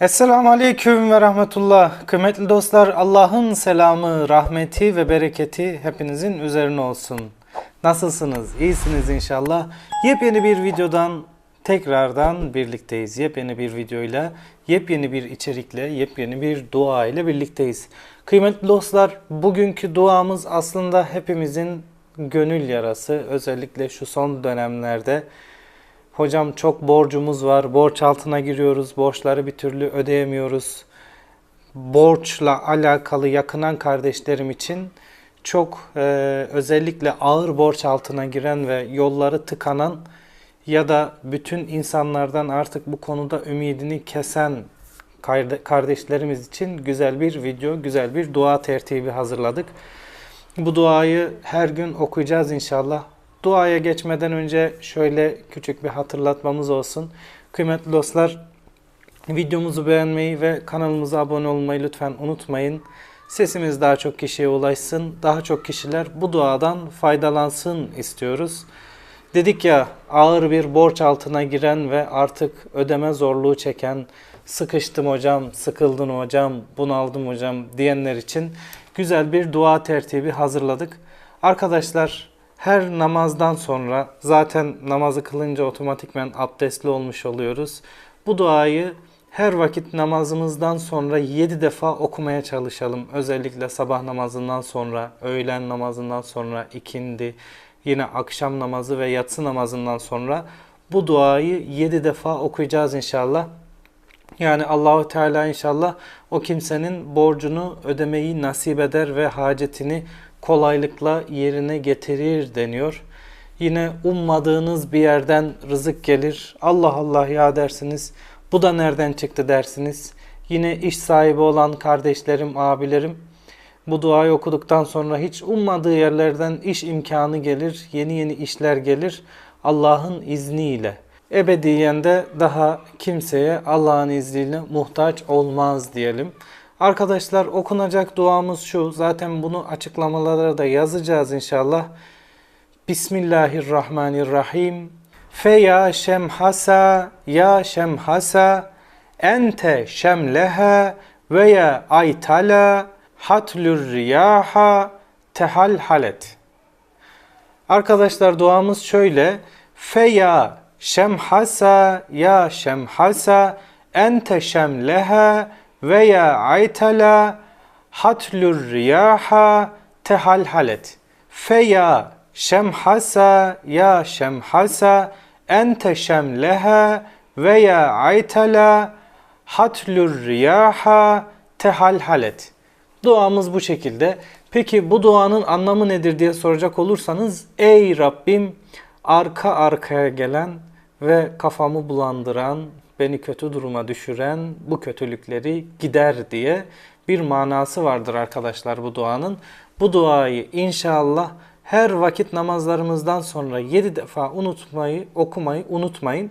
Esselamu Aleyküm ve Rahmetullah. Kıymetli dostlar Allah'ın selamı, rahmeti ve bereketi hepinizin üzerine olsun. Nasılsınız? İyisiniz inşallah. Yepyeni bir videodan tekrardan birlikteyiz. Yepyeni bir videoyla, yepyeni bir içerikle, yepyeni bir dua ile birlikteyiz. Kıymetli dostlar bugünkü duamız aslında hepimizin gönül yarası. Özellikle şu son dönemlerde Hocam çok borcumuz var. Borç altına giriyoruz. Borçları bir türlü ödeyemiyoruz. Borçla alakalı yakınan kardeşlerim için çok e, özellikle ağır borç altına giren ve yolları tıkanan ya da bütün insanlardan artık bu konuda ümidini kesen karde- kardeşlerimiz için güzel bir video, güzel bir dua tertibi hazırladık. Bu duayı her gün okuyacağız inşallah. Duaya geçmeden önce şöyle küçük bir hatırlatmamız olsun. Kıymetli dostlar, videomuzu beğenmeyi ve kanalımıza abone olmayı lütfen unutmayın. Sesimiz daha çok kişiye ulaşsın, daha çok kişiler bu duadan faydalansın istiyoruz. Dedik ya ağır bir borç altına giren ve artık ödeme zorluğu çeken, sıkıştım hocam, sıkıldım hocam, bunaldım hocam diyenler için güzel bir dua tertibi hazırladık. Arkadaşlar her namazdan sonra zaten namazı kılınca otomatikmen abdestli olmuş oluyoruz. Bu duayı her vakit namazımızdan sonra 7 defa okumaya çalışalım. Özellikle sabah namazından sonra, öğlen namazından sonra, ikindi, yine akşam namazı ve yatsı namazından sonra bu duayı 7 defa okuyacağız inşallah. Yani Allahu Teala inşallah o kimsenin borcunu ödemeyi nasip eder ve hacetini kolaylıkla yerine getirir deniyor. Yine ummadığınız bir yerden rızık gelir. Allah Allah ya dersiniz. Bu da nereden çıktı dersiniz. Yine iş sahibi olan kardeşlerim, abilerim bu duayı okuduktan sonra hiç ummadığı yerlerden iş imkanı gelir, yeni yeni işler gelir Allah'ın izniyle. Ebediyen de daha kimseye Allah'ın izniyle muhtaç olmaz diyelim. Arkadaşlar okunacak duamız şu. Zaten bunu açıklamalara da yazacağız inşallah. Bismillahirrahmanirrahim. Fe ya şemhasa ya şemhasa ente şemleha ve ya aytala hatlur riyaha tehalhalet. Arkadaşlar duamız şöyle. Fe ya şemhasa ya şemhasa ente şemleha ve ya aytala hatlur riyaha tehalhalet. Fe ya şemhasa ya şemhasa ente şemleha ve ya aytala hatlur riyaha tehalhalet. Duamız bu şekilde. Peki bu duanın anlamı nedir diye soracak olursanız ey Rabbim arka arkaya gelen ve kafamı bulandıran, beni kötü duruma düşüren bu kötülükleri gider diye bir manası vardır arkadaşlar bu duanın. Bu duayı inşallah her vakit namazlarımızdan sonra 7 defa unutmayı, okumayı unutmayın.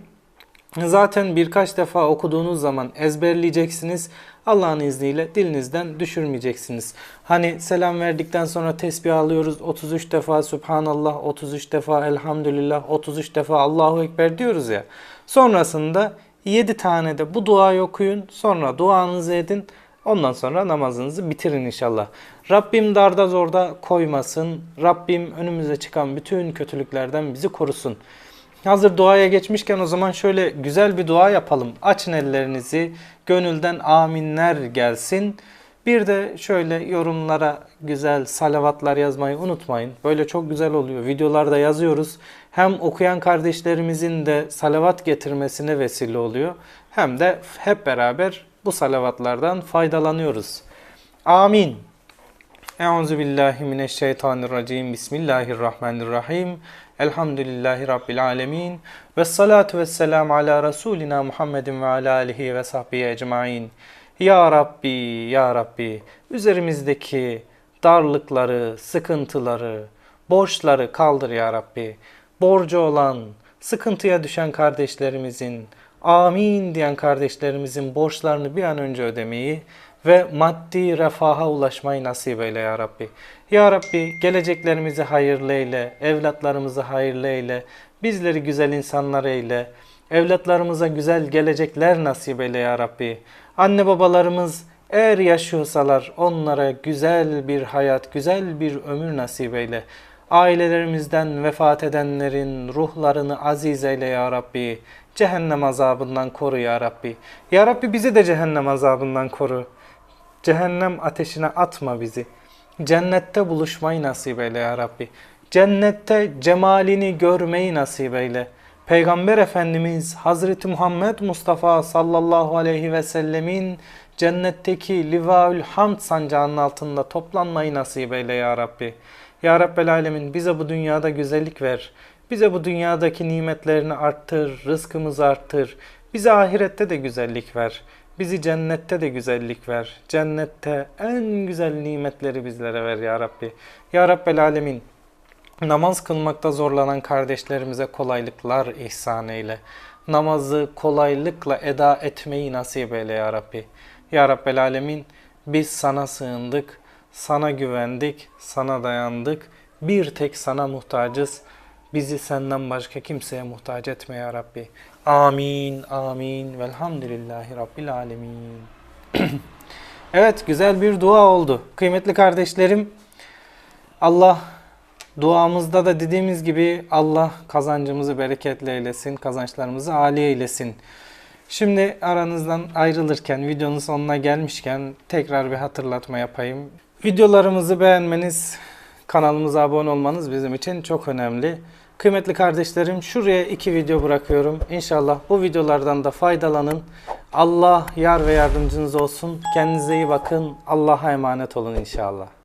Zaten birkaç defa okuduğunuz zaman ezberleyeceksiniz. Allah'ın izniyle dilinizden düşürmeyeceksiniz. Hani selam verdikten sonra tesbih alıyoruz. 33 defa Subhanallah, 33 defa Elhamdülillah, 33 defa Allahu Ekber diyoruz ya. Sonrasında 7 tane de bu duayı okuyun. Sonra duanızı edin. Ondan sonra namazınızı bitirin inşallah. Rabbim darda zorda koymasın. Rabbim önümüze çıkan bütün kötülüklerden bizi korusun. Hazır duaya geçmişken o zaman şöyle güzel bir dua yapalım. Açın ellerinizi, gönülden aminler gelsin. Bir de şöyle yorumlara güzel salavatlar yazmayı unutmayın. Böyle çok güzel oluyor. Videolarda yazıyoruz. Hem okuyan kardeşlerimizin de salavat getirmesine vesile oluyor. Hem de hep beraber bu salavatlardan faydalanıyoruz. Amin. Euzu billahi mineşşeytanirracim. Bismillahirrahmanirrahim. Elhamdülillahi rabbil alamin. Ve salatu vesselam ala rasulina Muhammedin ve ala alihi ve sahbihi ecmaîn. Ya Rabbi, Ya Rabbi, üzerimizdeki darlıkları, sıkıntıları, borçları kaldır Ya Rabbi. Borcu olan, sıkıntıya düşen kardeşlerimizin, amin diyen kardeşlerimizin borçlarını bir an önce ödemeyi ve maddi refaha ulaşmayı nasip eyle ya Rabbi. Ya Rabbi geleceklerimizi hayırlı eyle, evlatlarımızı hayırlı eyle, bizleri güzel insanlar eyle. Evlatlarımıza güzel gelecekler nasip eyle ya Rabbi. Anne babalarımız eğer yaşıyorsalar onlara güzel bir hayat, güzel bir ömür nasip eyle. Ailelerimizden vefat edenlerin ruhlarını aziz eyle ya Rabbi. Cehennem azabından koru ya Rabbi. Ya Rabbi bizi de cehennem azabından koru. Cehennem ateşine atma bizi. Cennette buluşmayı nasip eyle ya Rabbi. Cennette cemalini görmeyi nasip eyle. Peygamber Efendimiz Hazreti Muhammed Mustafa sallallahu aleyhi ve sellemin cennetteki Livaül Hamd sancağının altında toplanmayı nasip eyle ya Rabbi. Ya Rabbel Alemin bize bu dünyada güzellik ver. Bize bu dünyadaki nimetlerini arttır, rızkımızı arttır. Bize ahirette de güzellik ver. Bizi cennette de güzellik ver. Cennette en güzel nimetleri bizlere ver ya Rabbi. Ya Rabbel Alemin namaz kılmakta zorlanan kardeşlerimize kolaylıklar ihsan eyle. Namazı kolaylıkla eda etmeyi nasip eyle ya Rabbi. Ya Rabbel Alemin biz sana sığındık, sana güvendik, sana dayandık. Bir tek sana muhtacız. Bizi senden başka kimseye muhtaç etme ya Rabbi. Amin, amin. Velhamdülillahi Rabbil alemin. evet, güzel bir dua oldu. Kıymetli kardeşlerim, Allah duamızda da dediğimiz gibi Allah kazancımızı bereketli eylesin, kazançlarımızı âli eylesin. Şimdi aranızdan ayrılırken, videonun sonuna gelmişken tekrar bir hatırlatma yapayım. Videolarımızı beğenmeniz, kanalımıza abone olmanız bizim için çok önemli. Kıymetli kardeşlerim şuraya iki video bırakıyorum. İnşallah bu videolardan da faydalanın. Allah yar ve yardımcınız olsun. Kendinize iyi bakın. Allah'a emanet olun inşallah.